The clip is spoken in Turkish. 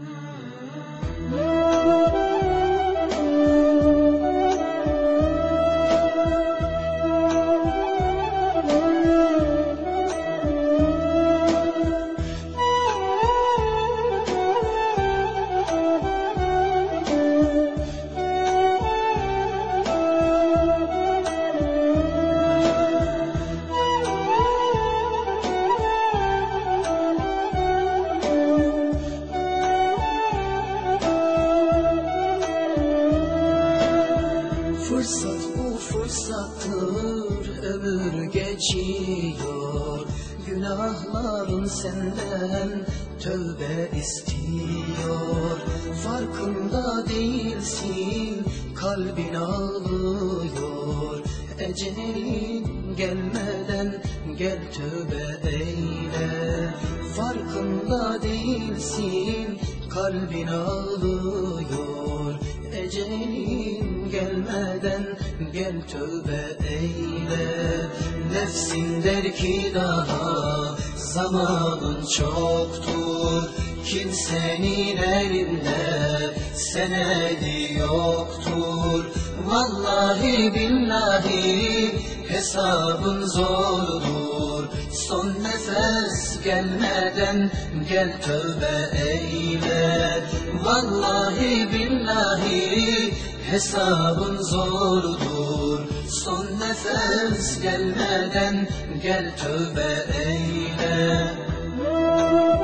Mm-hmm. Fırsat bu fırsattır ömür geçiyor. Günahların senden tövbe istiyor. Farkında değilsin kalbin ağlıyor. Ecelin gelmeden gel tövbe eyle. Farkında değilsin kalbin ağlıyor Gelmeden gel tövbe eyle. Nefsin der ki daha zamanın çoktur. Kimsenin elinde senedi yoktur. Vallahi billahi hesabın zordur. Son nefes gelmeden gel tövbe eyle. Vallahi hesabın zordur Son nefes gelmeden gel tövbe eyle. Müzik